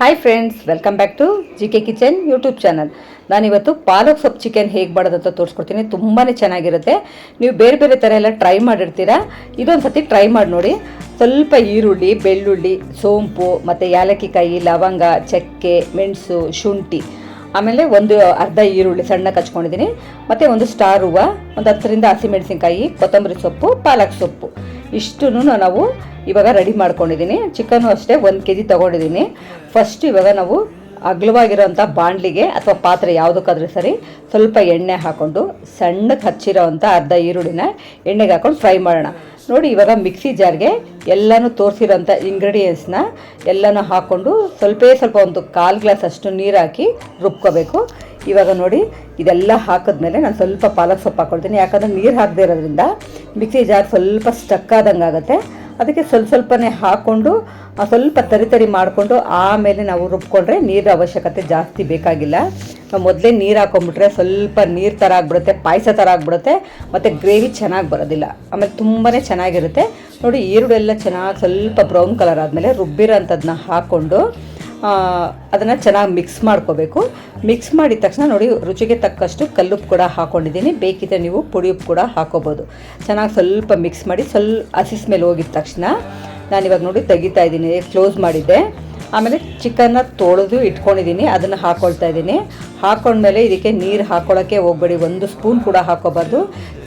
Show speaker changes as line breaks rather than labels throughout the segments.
Hi friends welcome back to G K kitchen YouTube channel ನಾನಿವತ್ತು ಪಾಲಕ್ ಸೊಪ್ಪು chicken ಹೇಗೆ ಮಾಡೋದಂತ ತೋರಿಸ್ಕೊಡ್ತೀನಿ. ತುಂಬಾ ಚೆನ್ನಾಗಿರುತ್ತೆ. ನೀವು ಬೇರೆ ಬೇರೆ ಥರ ಎಲ್ಲ ಟ್ರೈ ಮಾಡಿರ್ತೀರಾ. ಇದೊಂದು ಸತಿ ಟ್ರೈ ಮಾಡಿ ನೋಡಿ. ಸ್ವಲ್ಪ ಈರುಳ್ಳಿ, ಬೆಳ್ಳುಳ್ಳಿ, ಸೋಂಪು, ಮತ್ತು ಯಾಲಕ್ಕಿಕಾಯಿ, ಲವಂಗ, ಚಕ್ಕೆ, ಮೆಣಸು, ಶುಂಠಿ, ಆಮೇಲೆ ಒಂದು ಅರ್ಧ ಈರುಳ್ಳಿ ಸಣ್ಣ ಕಚ್ಕೊಂಡಿದ್ದೀನಿ. ಮತ್ತು ಒಂದು ಸ್ಟಾರ್ ಹೂವು, ಒಂದು ಹತ್ತರಿಂದ ಹಸಿಮೆಣಸಿನ್ಕಾಯಿ ಕೊತ್ತಂಬರಿ ಸೊಪ್ಪು, ಪಾಲಕ್ ಸೊಪ್ಪು. ಇಷ್ಟೂ ನಾವು ಇವಾಗ ರೆಡಿ ಮಾಡ್ಕೊಂಡಿದ್ದೀನಿ ಚಿಕನ್ನು ಅಷ್ಟೇ, ಒಂದು ಕೆ ಜಿ ತೊಗೊಂಡಿದ್ದೀನಿ ಫಸ್ಟ್ ಇವಾಗ ನಾವು ಅಗಲವಾಗಿರೋಂಥ ಬಾಣಲಿಗೆ ಅಥವಾ ಪಾತ್ರೆ ಯಾವುದಕ್ಕಾದ್ರೂ ಸರಿ ಸ್ವಲ್ಪ ಎಣ್ಣೆ ಹಾಕ್ಕೊಂಡು ಸಣ್ಣಕ್ಕೆ ಹಚ್ಚಿರೋವಂಥ ಅರ್ಧ ಈರುಳ್ಳಿನ ಎಣ್ಣೆಗೆ ಹಾಕೊಂಡು ಫ್ರೈ ಮಾಡೋಣ. ನೋಡಿ ಇವಾಗ ಮಿಕ್ಸಿ ಜಾರ್ಗೆ ಎಲ್ಲನೂ ತೋರಿಸಿರೋಂಥ ಇಂಗ್ರೀಡಿಯೆಂಟ್ಸ್ನ ಎಲ್ಲನೂ ಹಾಕ್ಕೊಂಡು ಸ್ವಲ್ಪೇ ಸ್ವಲ್ಪ ಒಂದು ಕಾಲು ಗ್ಲಾಸ್ ಅಷ್ಟು ನೀರು ಹಾಕಿ ರುಬ್ಕೋಬೇಕು. ಇವಾಗ ನೋಡಿ, ಇದೆಲ್ಲ ಹಾಕಿದ್ಮೇಲೆ ನಾನು ಸ್ವಲ್ಪ ಪಾಲಕ್ ಸೊಪ್ಪು ಹಾಕ್ಕೊಳ್ತೀನಿ ಯಾಕಂದರೆ ನೀರು ಹಾಕದೇ ಇರೋದ್ರಿಂದ ಮಿಕ್ಸಿ ಜಾರ್ ಸ್ವಲ್ಪ ಸ್ಟಕ್ ಆದಂಗೆ ಆಗುತ್ತೆ. ಅದಕ್ಕೆ ಸ್ವಲ್ಪ ಸ್ವಲ್ಪನೇ ಹಾಕ್ಕೊಂಡು ಸ್ವಲ್ಪ ತರಿ ತರಿ ಮಾಡಿಕೊಂಡು ಆಮೇಲೆ ನಾವು ರುಬ್ಕೊಂಡ್ರೆ ನೀರು ಅವಶ್ಯಕತೆ ಜಾಸ್ತಿ ಬೇಕಾಗಿಲ್ಲ. ನಾವು ಮೊದಲೇ ನೀರು ಹಾಕೊಂಡ್ಬಿಟ್ರೆ ಸ್ವಲ್ಪ ನೀರು ಥರ ಆಗಿಬಿಡುತ್ತೆ, ಪಾಯಸ ಥರ ಆಗಿಬಿಡುತ್ತೆ, ಮತ್ತು ಗ್ರೇವಿ ಚೆನ್ನಾಗಿ ಬರೋದಿಲ್ಲ. ಆಮೇಲೆ ತುಂಬಾ ಚೆನ್ನಾಗಿರುತ್ತೆ. ನೋಡಿ, ಈರುಳ್ಳಿ ಎಲ್ಲ ಚೆನ್ನಾಗಿ ಸ್ವಲ್ಪ ಬ್ರೌನ್ ಕಲರ್ ಆದಮೇಲೆ ರುಬ್ಬಿರೋಂಥದ್ದನ್ನ ಹಾಕ್ಕೊಂಡು ಅದನ್ನು ಚೆನ್ನಾಗಿ ಮಿಕ್ಸ್ ಮಾಡ್ಕೋಬೇಕು. ಮಿಕ್ಸ್ ಮಾಡಿದ ತಕ್ಷಣ ನೋಡಿ, ರುಚಿಗೆ ತಕ್ಕಷ್ಟು ಕಲ್ಲುಪ್ಪು ಕೂಡ ಹಾಕ್ಕೊಂಡಿದ್ದೀನಿ ಬೇಕಿದ್ರೆ ನೀವು ಪುಡಿ ಉಪ್ಪು ಕೂಡ ಹಾಕೋಬೋದು. ಚೆನ್ನಾಗಿ ಸ್ವಲ್ಪ ಮಿಕ್ಸ್ ಮಾಡಿ, ಸ್ವಲ್ಪ ಹಸಿಸ್ ಮೇಲೆ ಹೋಗಿದ ತಕ್ಷಣ ನಾನಿವಾಗ ನೋಡಿ ತೆಗಿತಾ ಇದ್ದೀನಿ ಕ್ಲೋಸ್ ಮಾಡಿದ್ದೆ. ಆಮೇಲೆ ಚಿಕನ್ನ ತೊಳೆದು ಇಟ್ಕೊಂಡಿದ್ದೀನಿ, ಅದನ್ನು ಹಾಕ್ಕೊಳ್ತಾ ಇದ್ದೀನಿ. ಹಾಕ್ಕೊಂಡ್ಮೇಲೆ ಇದಕ್ಕೆ ನೀರು ಹಾಕ್ಕೊಳ್ಳೋಕ್ಕೆ ಹೋಗ್ಬೇಡಿ, ಒಂದು ಸ್ಪೂನ್ ಕೂಡ ಹಾಕೋಬಾರ್ದು.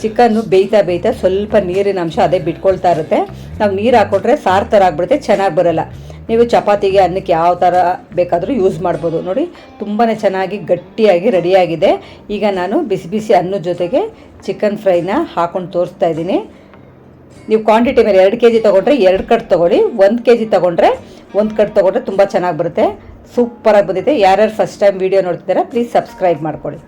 ಚಿಕನ್ನು ಬೇಯ್ತಾ ಬೇಯ್ತಾ ಸ್ವಲ್ಪ ನೀರಿನ ಅಂಶ ಅದೇ ಬಿಟ್ಕೊಳ್ತಾ ಇರುತ್ತೆ. ನಾವು ನೀರು ಹಾಕ್ಕೊಟ್ರೆ ಸಾರು ಥರ ಆಗ್ಬಿಡುತ್ತೆ, ಚೆನ್ನಾಗಿ ಬರೋಲ್ಲ. ನೀವು ಚಪಾತಿಗೆ ಅನ್ನಕ್ಕೆ ಯಾವ ಥರ ಬೇಕಾದರೂ ಯೂಸ್ ಮಾಡ್ಬೋದು. ನೋಡಿ ತುಂಬಾ ಚೆನ್ನಾಗಿ ಗಟ್ಟಿಯಾಗಿ ರೆಡಿಯಾಗಿದೆ. ಈಗ ನಾನು ಬಿಸಿ ಬಿಸಿ ಅನ್ನದ ಜೊತೆಗೆ ಚಿಕನ್ ಫ್ರೈನ ಹಾಕೊಂಡು ತೋರಿಸ್ತಾ ಇದ್ದೀನಿ. ನೀವು ಕ್ವಾಂಟಿಟಿ ಮೇಲೆ ಎರಡು ಕೆ ಜಿ ತೊಗೊಂಡ್ರೆ ಎರಡು ಕಟ್ ತೊಗೊಳ್ಳಿ, ಒಂದು ಕೆ ಜಿ ತೊಗೊಂಡ್ರೆ ಒಂದು ಕಟ್ ತೊಗೊಂಡ್ರೆ ತುಂಬ ಚೆನ್ನಾಗಿ ಬರುತ್ತೆ. ಸೂಪರಾಗಿ ಬಂದಿದೆ. ಯಾರ್ಯಾರು ಫಸ್ಟ್ ಟೈಮ್ ವೀಡಿಯೋ ನೋಡ್ತಿದ್ದಾರೆ ಪ್ಲೀಸ್ ಸಬ್ಸ್ಕ್ರೈಬ್ ಮಾಡ್ಕೊಳ್ಳಿ.